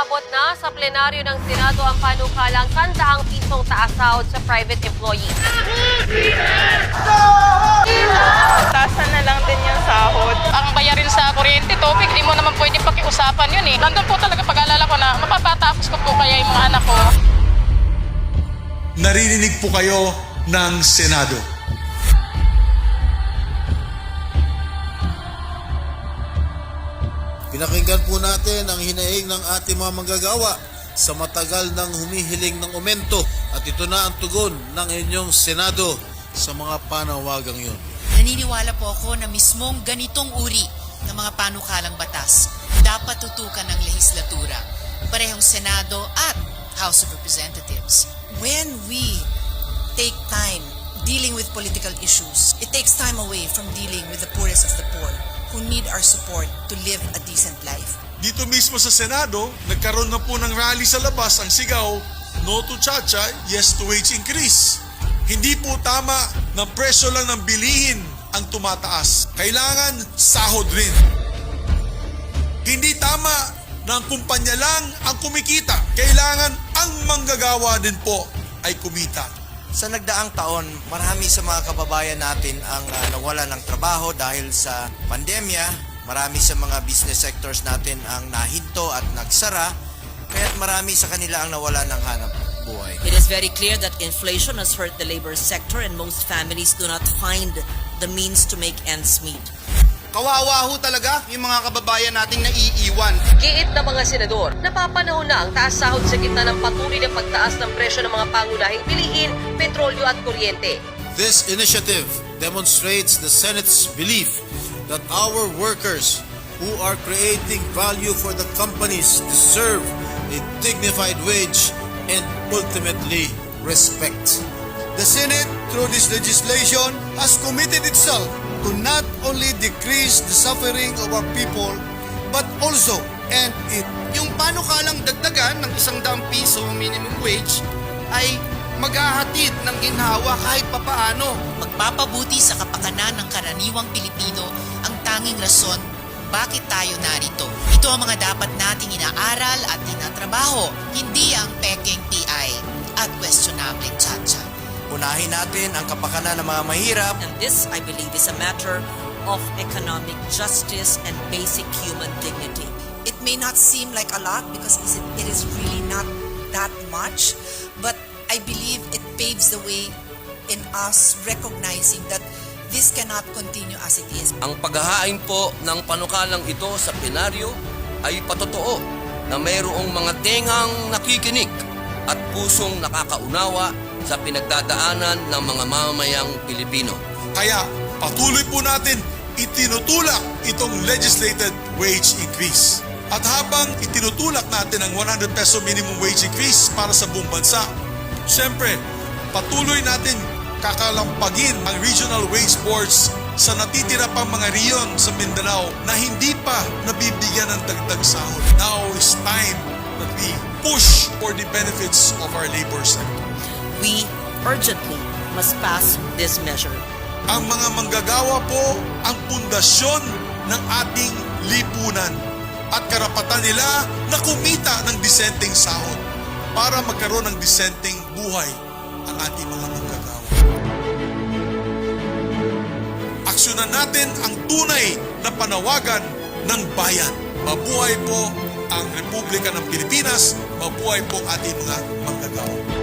umaabot na sa plenaryo ng Senado ang panukalang sandaang pisong taas sahod sa private employee. Taasan na lang din yung sahod. ang bayarin sa kuryente, tubig, di mo naman pwede pakiusapan yun eh. Nandun po talaga pag-alala ko na mapapatapos ko po kaya yung mga anak ko. Naririnig po kayo ng Senado. Pinakinggan po natin ang hinaing ng ating mga manggagawa sa matagal ng humihiling ng aumento at ito na ang tugon ng inyong Senado sa mga panawagang yun. Naniniwala po ako na mismong ganitong uri ng mga panukalang batas dapat tutukan ng lehislatura, parehong Senado at House of Representatives. when we take time dealing with political issues, it takes time away from dealing with the poorest of the poor who need our support to live a decent life. Dito mismo sa Senado, nagkaroon na po ng rally sa labas ang sigaw, No to Chacha, yes to wage increase. Hindi po tama na presyo lang ng bilihin ang tumataas. Kailangan sahod rin. Hindi tama na ang kumpanya lang ang kumikita. Kailangan ang manggagawa din po ay kumita. Sa nagdaang taon, marami sa mga kababayan natin ang uh, nawala ng trabaho dahil sa pandemya. Marami sa mga business sectors natin ang nahinto at nagsara. Kaya't marami sa kanila ang nawala ng hanap buhay. It is very clear that inflation has hurt the labor sector and most families do not find the means to make ends meet. Kawawa ho talaga yung mga kababayan nating naiiwan. Giit na mga senador, napapanahon na ang taas sahod sa gitna ng patuloy na pagtaas ng presyo ng mga pangunahing bilihin, petrolyo at kuryente. This initiative demonstrates the Senate's belief that our workers who are creating value for the companies deserve a dignified wage and ultimately respect. The Senate, through this legislation, has committed itself to not only decrease the suffering of our people, but also end it. Yung panukalang dagdagan ng isang daang piso minimum wage ay maghahatid ng ginhawa kahit papaano. Magpapabuti sa kapakanan ng karaniwang Pilipino ang tanging rason bakit tayo narito. Ito ang mga dapat nating inaaral at tinatrabaho, hindi ang peking PI at questionable. Unahin natin ang kapakanan ng mga mahirap And this, I believe, is a matter of economic justice and basic human dignity. It may not seem like a lot because is it, it is really not that much, but I believe it paves the way in us recognizing that this cannot continue as it is. Ang paghahain po ng panukalang ito sa plenaryo ay patotoo na mayroong mga tengang nakikinig at pusong nakakaunawa sa pinagdadaanan ng mga mamamayang Pilipino. Kaya patuloy po natin itinutulak itong legislated wage increase. At habang itinutulak natin ang 100 peso minimum wage increase para sa buong bansa, syempre, patuloy natin kakalampagin ang regional wage boards sa natitira pang mga riyon sa Mindanao na hindi pa nabibigyan ng dagdag sahod. Now is time that we push for the benefits of our labor sector. We urgently must pass this measure. Ang mga manggagawa po ang pundasyon ng ating lipunan at karapatan nila na kumita ng disenteng sahod para magkaroon ng disenteng buhay ang ating mga manggagawa. Aksyonan natin ang tunay na panawagan ng bayan. Mabuhay po ang Republika ng Pilipinas, mabuhay po ating mga manggagawa.